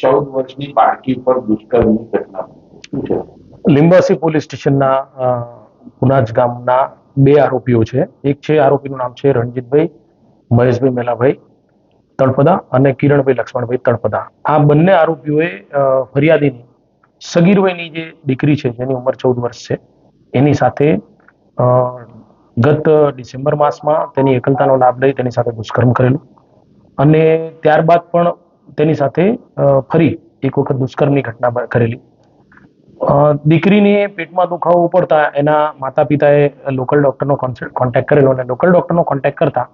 ચૌદ વર્ષની બાળકી પર દુષ્કર્મની ઘટના લીંબાસી પોલીસ સ્ટેશનના પુનાજ ગામના બે આરોપીઓ છે. એક છે આરોપીનું નામ છે રણજીતભાઈ, મહેશભાઈ મેલાભાઈ તળપદા અને કિરણભાઈ લક્ષ્મણભાઈ તળપદા આ બંને આરોપીઓએ ફરિયાદીની સગીરભાઈની જે દીકરી છે, જેની ઉંમર ચૌદ વર્ષ છે, એની સાથે ગત ડિસેમ્બર માસમાં તેની એકલતાનો લાભ લઈ તેની સાથે દુષ્કર્મ કરેલું. અને ત્યારબાદ પણ તેની સાથે ફરી એક વખત દુષ્કર્મની ઘટના કરેલી દીકરીને પેટમાં દુખાવો પડતા એના માતા પિતાએ લોકલ ડોક્ટરનો કોન્ટેક્ટ કરેલો અને લોકલ ડૉક્ટરનો કોન્ટેક્ટ કરતા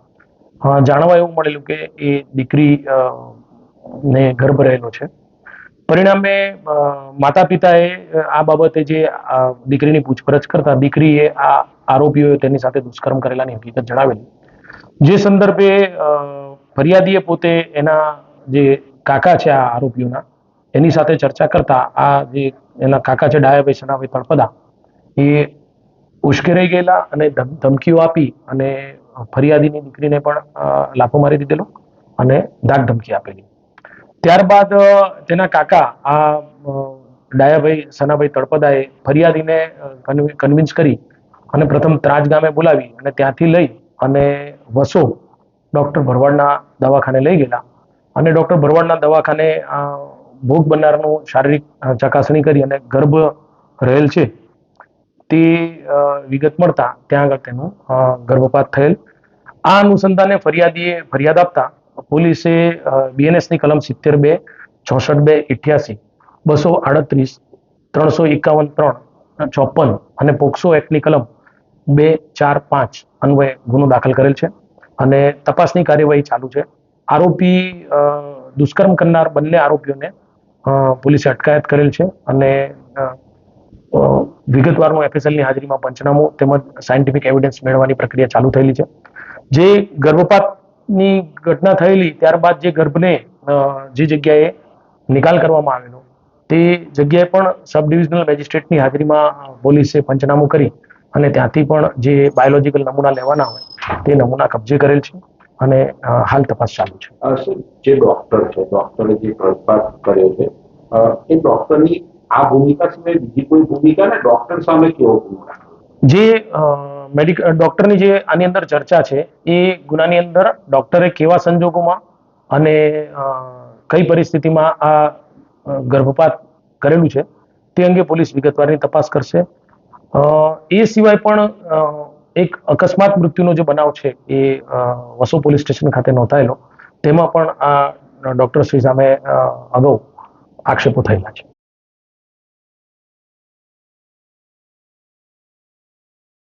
જાણવા એવું મળેલું કે એ દીકરી ને ગર્ભ રહેલો છે. પરિણામે માતા પિતાએ આ બાબતે જે દીકરીની પૂછપરછ કરતા દીકરીએ આ આરોપીઓએ તેની સાથે દુષ્કર્મ કરેલાની હકીકત જણાવેલી. જે સંદર્ભે ફરિયાદીએ પોતે એના જે કાકા છે આ આરોપીઓના, એની સાથે ચર્ચા કરતા આ જે એના કાકા છે ડાયાભાઈ સનાભાઈ તળપદા, એ ઉશ્કેરાઈ ગયેલા અને ધમકીઓ આપી અને ફરિયાદીની દીકરીને પણ લાફો મારી દીધેલો અને ધાક ધમકી આપેલી. ત્યારબાદ તેના કાકા આ ડાયાભાઈ સનાભાઈ તળપદાએ ફરિયાદીને કન્વિન્સ કરી અને પ્રથમ ત્રાજ ગામે બોલાવી અને ત્યાંથી લઈ અને વસો ડૉક્ટર ભરવાડના દવાખાને લઈ ગયેલા. અને ડૉક્ટર ભરવાડના દવાખાને ભોગ બનનારનું શારીરિક ચકાસણી કરી અને ગર્ભ રહેલ છે, તે વિગત મળતા ત્યાં આગળ તેનું ગર્ભપાત થયેલ. આ અનુસંધાને ફરિયાદીએ ફરિયાદ આપતા પોલીસે બીએનએસની કલમ સિત્તેર બે ચોસઠ બે ઇઠ્યાસી બસો આડત્રીસ, ત્રણસો એકાવન ત્રણ, ચોપન અને પોક્સો એક્ટની કલમ બે ચાર પાંચ અન્વયે ગુનો દાખલ કરેલ છે અને તપાસની કાર્યવાહી ચાલુ છે. આરોપી દુષ્કર્મ કરનાર બંને આરોપીઓને પોલીસે અટકાયત કરેલ છે અને વિગતવારનું એફએસએલની હાજરીમાં પંચનામું તેમજ સાયન્ટિફિક એવિડન્સ મેળવવાની પ્રક્રિયા ચાલુ થયેલી છે. જે ગર્ભપાતની ઘટના થયેલી ત્યારબાદ જે ગર્ભને જે જગ્યાએ નિકાલ કરવામાં આવેલો, તે જગ્યાએ પણ સબ ડિવિઝનલ મેજિસ્ટ્રેટની હાજરીમાં પોલીસે પંચનામું કરી અને ત્યાંથી પણ જે બાયોલોજીકલ નમૂના લેવાના હોય, તે નમૂના કબજે કરેલ છે. અને હાલ તપાસ ચાલુ છે. જે ડોક્ટર છે ડોક્ટરે જે ગર્ભપાત કર્યો છે એ ડોક્ટરની આ ભૂમિકા સિવાય બીજી કોઈ ભૂમિકા ને ડોક્ટર સામે કેવો ગુનો જે મેડિકલ ડોક્ટરની જે આની અંદર ચર્ચા છે એ ગુનાની અંદર ડોક્ટરે કેવા સંજોગોમાં અને કઈ પરિસ્થિતિમાં આ ગર્ભપાત કરેલું છે તે અંગે પોલીસ વિગતવારની તપાસ કરશે. એ સિવાય પણ એક અકસ્માત મૃત્યુનો જે બનાવ છે એ વસો પોલીસ સ્ટેશન ખાતે નોંધાયેલો, તેમાં પણ આ ડોક્ટર શ્રી સામે અગાઉ આક્ષેપો થયેલા છે.